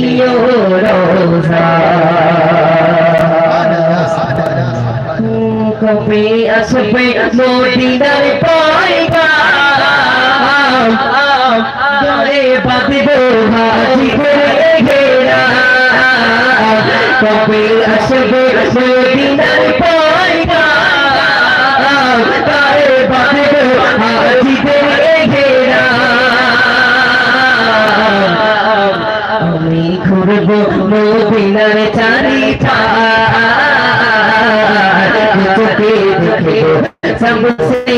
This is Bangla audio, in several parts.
দিও রোজা। কবে আসবে মদিনার পয়গাম? গায়ে বাঁধব হাজি ঘেরা। কবে আসবে মদিনার পয়গাম? গায়ে বাঁধব হাজি করে ঘেরা। মদিনার চারিটা চোখে দেখব সবসে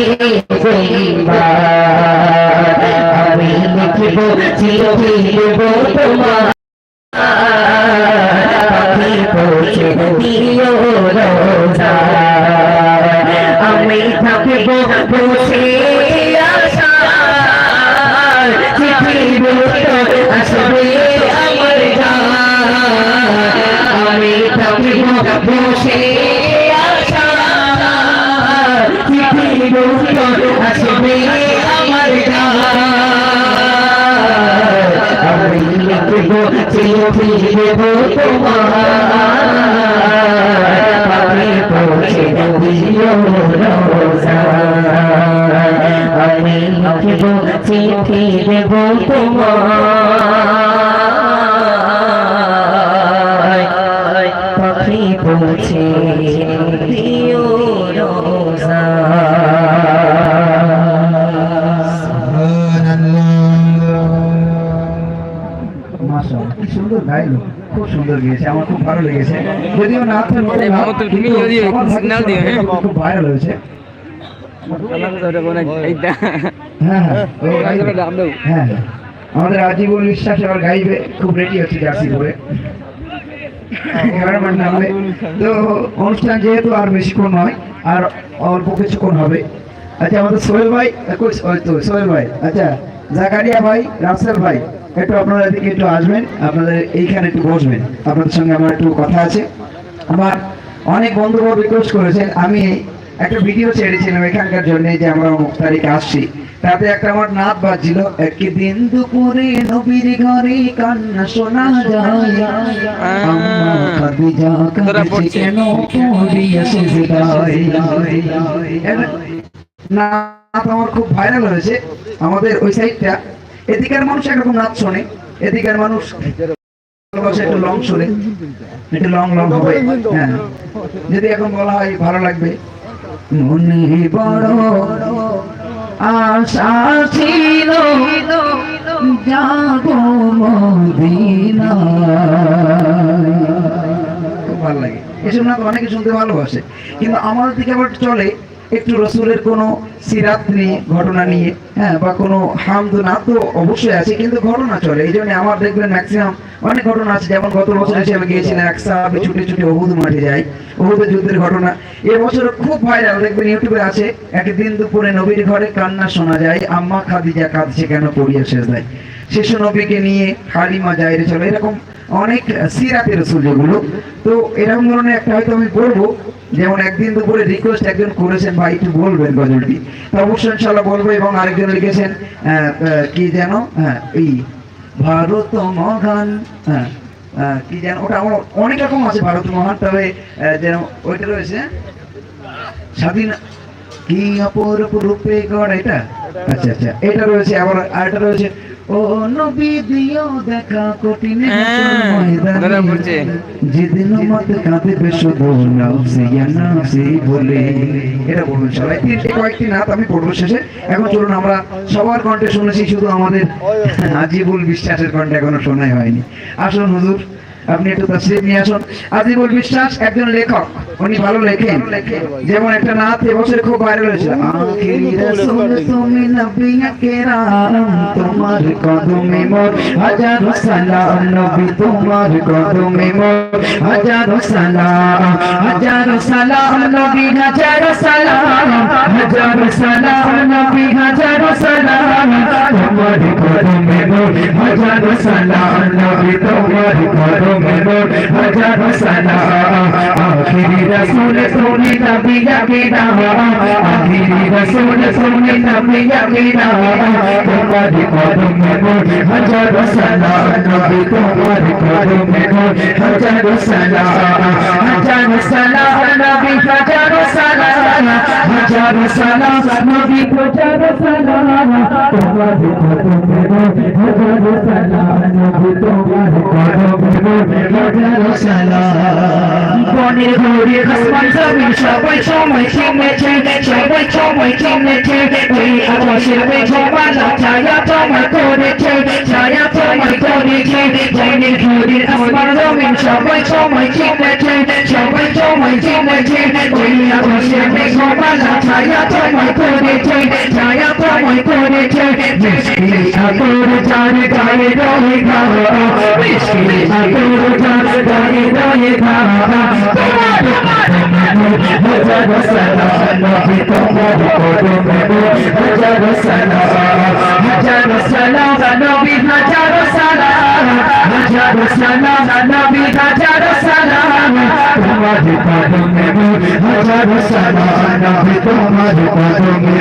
আমি লিখব চিঠি দেব তোমার চিঠি দেব তোমার পৌঁছে দিও আমি লিখব চিঠি দেব তোমার পাখি পৌঁছে মাশাআল্লাহ, সুন্দর গাইলো খুব সুন্দর গিয়েছে আমার খুব ভালো লেগেছে। যদিও না তো এই মামা তো তুমি যদি signal দিও, হ্যাঁ? খুব ভাইরাল হয়েছে হ্যাঁ হ্যাঁ। আমাদের আজীবন বিশ্বাস এবার গাইবে খুব রেডি হচ্ছে জার্সি নামবে। তো অনুষ্ঠান যেহেতু আর বেশিক্ষণ নয় আর অল্প কিছুক্ষণ হবে। আচ্ছা আমাদের সোহেল ভাই সোহেল ভাই আচ্ছা জাকারিয়া ভাই রাসেল ভাই একটু আপনারা এদিকে একটু আসবেন আপনাদের এইখানে একটু বসবেন আপনাদের সঙ্গে আমার একটু কথা আছে। আমার অনেক বন্ধুবর রিকোয়েস্ট করেছেন আমি একটা ভিডিও ছেড়েছিলাম এখানকার জন্য যে আমরা অমুক তারিখে আসছি। তাতে একটা আমার নাচ বাজছিল একদিন দুপুরে নবীর ঘরে কান্না শোনা যায়। আম্মা কেন? পড়িয়া সেজদায় নাচ আমার খুব ভাইরাল হয়েছে। আমাদের ওই সাইডটা এদিকের মানুষ একরকম নাচ শোনে, এদিকের মানুষ হ্যাঁ। যদি এখন বলা হয় ভালো লাগবে। মনে বড় আশা ছিল খুব ভালো লাগে। এসব নাচ অনেকে শুনতে ভালোবাসে। কিন্তু আমাদের দিকে আবার চলে একটু রসুলের কোনো সিরাত নিয়ে, ঘটনা নিয়ে হ্যাঁ বা কোনো হামদ নাচ তো অবশ্যই আছে, কিন্তু ঘটনা চলে। এই জন্য আমার দেখবেন ম্যাক্সিমাম অনেক ঘটনা আছে। যেমন গত বছর এসে আমি গিয়েছিলাম, এক সাহাবি ছুটে ছুটে অহুদ মাঠে যাই অহুদের যুদ্ধের ঘটনা। এবছর খুব ভাইরাল দেখবেন ইউটিউবে আছে, একদিন দুপুরে নবীর ঘরে কান্না শোনা যায়, আম্মা খাদিজা কাঁদছে কেন পড়িয়া শেষ দেয় শিশু নবীকে নিয়ে হালিমা যাইরে চলে। এরকম অনেক সিরাতের রসুল যেগুলো। তো এরকম ধরনের একটা হয়তো আমি বলব, যেমন একদিন দুপুরে রিকোয়েস্ট একজন করেছেন, ভাই, একটু বলবেন গজলটি। তো অবশ্যই ইনশাল্লাহ বলব এবং আরেকজন লিখেছেন কি যেন হ্যাঁ এই ভারত মহান হ্যাঁ কি যেন, ওটা আমার অনেক রকম আছে ভারত মহান, তবে যেন ওইটা রয়েছে, স্বাধীন, কি অপরূপ রূপে গড় এটা? আচ্ছা আচ্ছা এটা রয়েছে, আবার আরেকটা রয়েছে ও নবী দিও দেখা কঠিন হ্যাঁ, যেদিন মত কাঁদবে শুধু নাফসিয়া নাফসি বলে। এটা বলুন সবাই। তিনটে কয়েকটি নাত আমি পড়ব শেষে। এখন চলুন আমরা সবার কণ্ঠে শুনেছি শুধু আমাদের আজিবুল বিশ্বাসের কণ্ঠে এখনও শোনাই হয়নি। আসুন হুজুর আপনি একটু তসলিম নিয়ে আসুন। আজিবুল বিশ্বাস একজন লেখক, উনি ভালো লেখেন। যেমন একটা নাত এবছর খুব ভাইরাল হয়েছিল আখিরি রাসূল তুমি নবী কেরাম তোমার কদমে মোর হাজারো সালাম নবী তোমার কদমে মোর হাজারো সালাম হাজারো সালাম নবী হাজারো সালাম হাজারো সালাম নবী হাজারো সালাম তোমার কদমে মোর হাজারো সালাম নবী তোমার কদমে करो हज़ार सदा आखिरी रसूल सोने नबिया के नाम आखिरी रसूल सोने नबिया के नाम तुम्हारे कदम में हो हज़ार सदा नबी तुम्हारे कदम में हो हज़ार सदा हज़ार सदा नबी हज़ार सदा हज़ार सदा नबी हज़ार सदा तुम्हारे कदम में हो हज़ार सदा জীবনের ঘরে আসমান জমিন সবাই সময় থেমেছে সবাই সময় থেমেছে ওই আকাশের বেঝমালা ছায়া তোমার করেছে ছায়া তোমার করেছে জীবনের ঘরে আসমান জমিন সবাই সময় থেমেছে চিনেছে ওই আকাশের মেঘমালা ছায়া তোমায় করেছে ছায়া তোমায় করেছে মিষ্টি সাগর চার গায়ে রয়ে গা মিষ্টি সাগর চার গায়ে রয়ে গা হাজার সালাম নবী তোমার কদমে হাজার সালাম হাজার সালাম নবী হাজার সালাম হাজার সালাম নবী হাজার সালাম তোমার কদমে হাজার সালাম নবী তোমার কদমে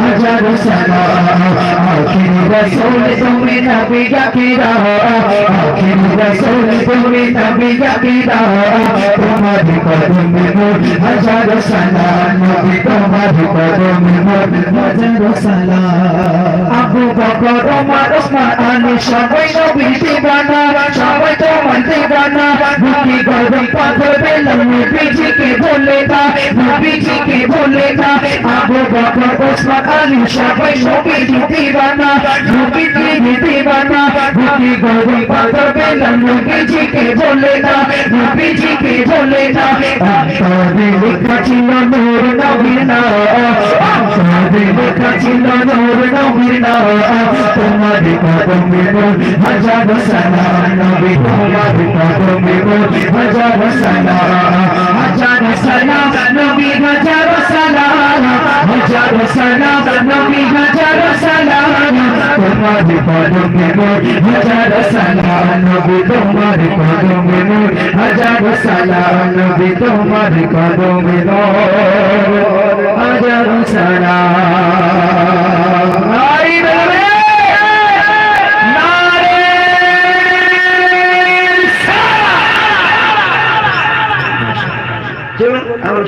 হাজার সালাম আখির রসূল তুমি নবী আকিরা আখির রসূল তুমি নবী আকিরা তোমার কদমে হাজার সালাম নবী তোমার কদমে হাজার সালাম আবু বকর ওমর ওসমান আলী সবাই নবীর দিবানা সবাই তোমার দিবানা বুকি গরম পাথর পেলাম নবীজিকে বলে না নবীজিকে বলে না আবু বকর ওসমান আলী সবাই নবীর দিবানা নবীর দিবানা বুকি গরম পাথর পেলাম নবীজিকে বলে না নবীজিকে বলে না অন্তরে লেখা ছিল নূর নবীর না অন্তরে লেখা ছিল নূর নবীর না তোমার কদমে মোর হাজার সালাম নবী তোমার কদমে মোর হাজার সালাম হাজার সালাম নবী হাজার সালাম হাজার সালাম নবী হাজার সালাম তোমার কদমে মোর হাজার সালাম নবী তোমার কদমে মোর হাজার সালাম নবী তোমার কদমে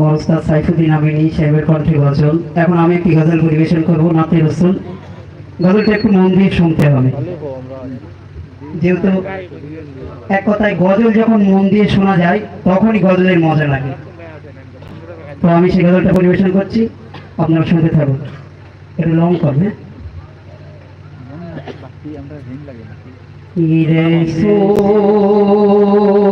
ওস্তাদ সাইফুদ্দিন আমিনী সাহেবের কণ্ঠে গজল। এখন আমি একটি গজল পরিবেশন করব নাতে রসুল। গজলটা একটু মন দিয়ে শুনতে হবে। যেহেতু এক কথায় গজল যখন মন দিয়ে শোনা যায় তখনই গজলের মজা লাগে। তো আমি সেই গজলটা পরিবেশন করছি। আপনার শুনতে থাকুন। একটু লং করবে ইরে সোল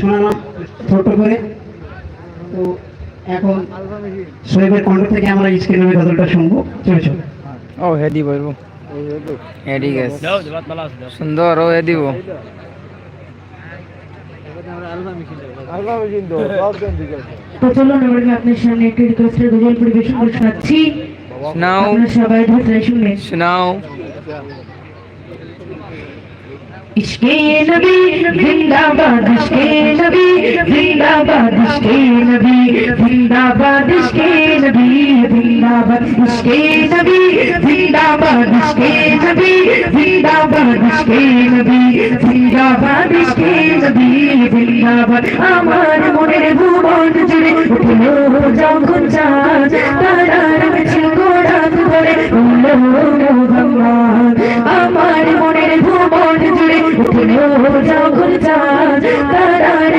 শোনালাম ছোট করে। তো এখন কণ্ঠ থেকে আমরা স্ক্রিনের গজলটা শুনব। চলে চলো। ও হেদি বলব ঠিক সুন্দর ও হেদি তো চলুন আমরা আপনার সামনে একটি রিকোয়েস্টের গজল পরিবেশন করে শোনাচ্ছি শোনাও। সবাই ধরে শুনবেন। শোনাও। ইশকে নবী, জিন্দাবাদ, ইশকে নবী, জিন্দাবাদ, ইশকে নবী, জিন্দাবাদ, ইশকে নবী, জিন্দাবাদ, ইশকে নবী, জিন্দাবাদ, ইশকে নবী, জিন্দাবাদ, ইশকে আমার মনের ভুবন জুড়ে উঠল যখন চাঁদ তারার মিছিল গোড়া ধরে উঠল মোহাম্মদ ভোর যখন চাঁদ তারার